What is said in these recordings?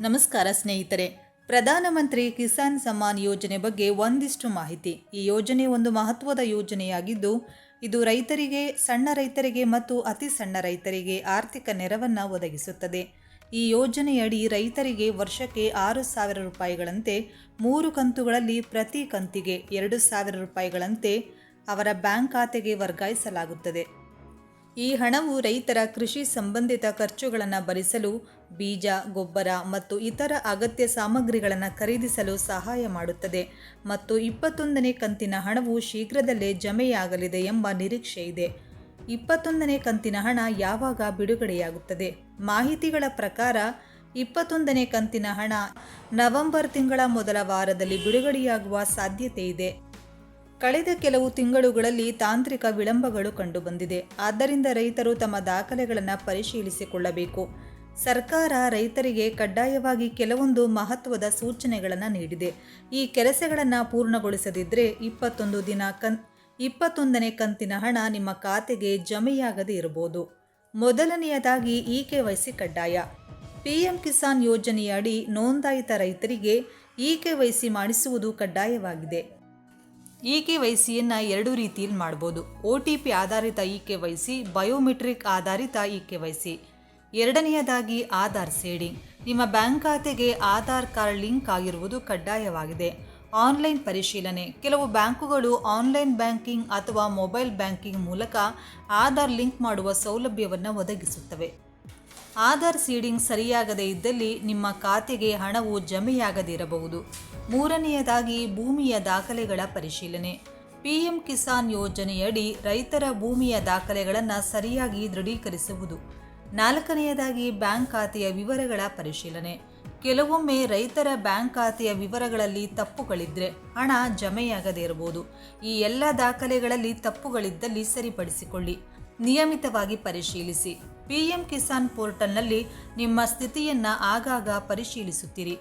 ನಮಸ್ಕಾರ ಸ್ನೇಹಿತರೆ. ಪ್ರಧಾನಮಂತ್ರಿ ಕಿಸಾನ್ ಸಮ್ಮಾನ್ ಯೋಜನೆ ಬಗ್ಗೆ ಒಂದಿಷ್ಟು ಮಾಹಿತಿ. ಈ ಯೋಜನೆ ಒಂದು ಮಹತ್ವದ ಯೋಜನೆಯಾಗಿದ್ದು, ಇದು ರೈತರಿಗೆ, ಸಣ್ಣ ರೈತರಿಗೆ ಮತ್ತು ಅತಿ ಸಣ್ಣ ರೈತರಿಗೆ ಆರ್ಥಿಕ ನೆರವನ್ನು ಒದಗಿಸುತ್ತದೆ. ಈ ಯೋಜನೆಯಡಿ ರೈತರಿಗೆ ವರ್ಷಕ್ಕೆ ಆರು ಸಾವಿರ ರೂಪಾಯಿಗಳಂತೆ, ಮೂರು ಕಂತುಗಳಲ್ಲಿ ಪ್ರತಿ ಕಂತಿಗೆ ಎರಡು ಸಾವಿರ ರೂಪಾಯಿಗಳಂತೆ ಅವರ ಬ್ಯಾಂಕ್ ಖಾತೆಗೆ ವರ್ಗಾಯಿಸಲಾಗುತ್ತದೆ. ಈ ಹಣವು ರೈತರ ಕೃಷಿ ಸಂಬಂಧಿತ ಖರ್ಚುಗಳನ್ನು ಭರಿಸಲು, ಬೀಜ, ಗೊಬ್ಬರ ಮತ್ತು ಇತರ ಅಗತ್ಯ ಸಾಮಗ್ರಿಗಳನ್ನು ಖರೀದಿಸಲು ಸಹಾಯ ಮಾಡುತ್ತದೆ. ಮತ್ತು ಇಪ್ಪತ್ತೊಂದನೇ ಕಂತಿನ ಹಣವು ಶೀಘ್ರದಲ್ಲೇ ಜಮೆಯಾಗಲಿದೆ ಎಂಬ ನಿರೀಕ್ಷೆ ಇದೆ. ಇಪ್ಪತ್ತೊಂದನೇ ಕಂತಿನ ಹಣ ಯಾವಾಗ ಬಿಡುಗಡೆಯಾಗುತ್ತದೆ? ಮಾಹಿತಿಗಳ ಪ್ರಕಾರ, ಇಪ್ಪತ್ತೊಂದನೇ ಕಂತಿನ ಹಣ ನವೆಂಬರ್ ತಿಂಗಳ ಮೊದಲ ವಾರದಲ್ಲಿ ಬಿಡುಗಡೆಯಾಗುವ ಸಾಧ್ಯತೆ ಇದೆ. ಕಳೆದ ಕೆಲವು ತಿಂಗಳುಗಳಲ್ಲಿ ತಾಂತ್ರಿಕ ವಿಳಂಬಗಳು ಕಂಡುಬಂದಿದೆ. ಆದ್ದರಿಂದ ರೈತರು ತಮ್ಮ ದಾಖಲೆಗಳನ್ನು ಪರಿಶೀಲಿಸಿಕೊಳ್ಳಬೇಕು. ಸರ್ಕಾರ ರೈತರಿಗೆ ಕಡ್ಡಾಯವಾಗಿ ಕೆಲವೊಂದು ಮಹತ್ವದ ಸೂಚನೆಗಳನ್ನು ನೀಡಿದೆ. ಈ ಕೆಲಸಗಳನ್ನು ಪೂರ್ಣಗೊಳಿಸದಿದ್ದರೆ ಇಪ್ಪತ್ತೊಂದು ದಿನ ಕನ್, ಇಪ್ಪತ್ತೊಂದನೇ ಕಂತಿನ ಹಣ ನಿಮ್ಮ ಖಾತೆಗೆ ಜಮೆಯಾಗದೇ ಇರಬಹುದು. ಮೊದಲನೆಯದಾಗಿ ಇ ಕೆ ವೈಸಿ ಕಡ್ಡಾಯ. ಪಿಎಂ ಕಿಸಾನ್ ಯೋಜನೆಯಡಿ ನೋಂದಾಯಿತ ರೈತರಿಗೆ ಇ ಕೆ ವೈಸಿ ಮಾಡಿಸುವುದು ಕಡ್ಡಾಯವಾಗಿದೆ. ಇ ಕೆ ವೈ ಸಿಯನ್ನು ಎರಡು ರೀತಿಯಲ್ಲಿ ಮಾಡ್ಬೋದು. ಒ ಟಿ ಪಿ ಆಧಾರಿತ e K Y C biometric ಆಧಾರಿತ ಇ ಕೆ ವೈ ಸಿ ಎರಡನೆಯದಾಗಿ ಆಧಾರ್ ಸೇಡಿಂಗ್. ನಿಮ್ಮ ಬ್ಯಾಂಕ್ ಖಾತೆಗೆ ಆಧಾರ್ ಕಾರ್ಡ್ ಲಿಂಕ್ ಆಗಿರುವುದು ಕಡ್ಡಾಯವಾಗಿದೆ. ಆನ್ಲೈನ್ ಪರಿಶೀಲನೆ. ಕೆಲವು ಬ್ಯಾಂಕುಗಳು ಆನ್ಲೈನ್ ಬ್ಯಾಂಕಿಂಗ್ ಅಥವಾ ಮೊಬೈಲ್ ಬ್ಯಾಂಕಿಂಗ್ ಮೂಲಕ ಆಧಾರ್ ಲಿಂಕ್ ಮಾಡುವ ಸೌಲಭ್ಯವನ್ನು ಒದಗಿಸುತ್ತವೆ. ಆಧಾರ್ ಸೀಡಿಂಗ್ ಸರಿಯಾಗದೇ ಇದ್ದಲ್ಲಿ ನಿಮ್ಮ ಖಾತೆಗೆ ಹಣವು ಜಮೆಯಾಗದಿರಬಹುದು. ಮೂರನೆಯದಾಗಿ ಭೂಮಿಯ ದಾಖಲೆಗಳ ಪರಿಶೀಲನೆ. ಪಿಎಂ ಕಿಸಾನ್ ಯೋಜನೆಯಡಿ ರೈತರ ಭೂಮಿಯ ದಾಖಲೆಗಳನ್ನು ಸರಿಯಾಗಿ ದೃಢೀಕರಿಸುವುದು. ನಾಲ್ಕನೆಯದಾಗಿ ಬ್ಯಾಂಕ್ ಖಾತೆಯ ವಿವರಗಳ ಪರಿಶೀಲನೆ. ಕೆಲವೊಮ್ಮೆ ರೈತರ ಬ್ಯಾಂಕ್ ಖಾತೆಯ ವಿವರಗಳಲ್ಲಿ ತಪ್ಪುಗಳಿದ್ರೆ ಹಣ ಜಮೆಯಾಗದೇ ಇರಬಹುದು ಈ ಎಲ್ಲ ದಾಖಲೆಗಳಲ್ಲಿ ತಪ್ಪುಗಳಿದ್ದಲ್ಲಿ ಸರಿಪಡಿಸಿಕೊಳ್ಳಿ. ನಿಯಮಿತವಾಗಿ ಪರಿಶೀಲಿಸಿ. ಪಿಎಂ ಕಿಸಾನ್ ಪೋರ್ಟಲ್ನಲ್ಲಿ ನಿಮ್ಮ ಸ್ಥಿತಿಯನ್ನು ಆಗಾಗ ಪರಿಶೀಲಿಸುತ್ತಿರಿ.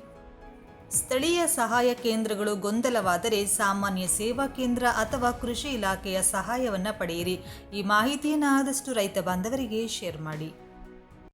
ಸ್ಥಳೀಯ ಸಹಾಯ ಕೇಂದ್ರಗಳು ಗೊಂದಲವಾದರೆ ಸಾಮಾನ್ಯ ಸೇವಾ ಕೇಂದ್ರ ಅಥವಾ ಕೃಷಿ ಇಲಾಖೆಯ ಸಹಾಯವನ್ನು ಪಡೆಯಿರಿ. ಈ ಮಾಹಿತಿಯನ್ನು ಆದಷ್ಟು ರೈತ ಬಾಂಧವರಿಗೆ ಶೇರ್ ಮಾಡಿ.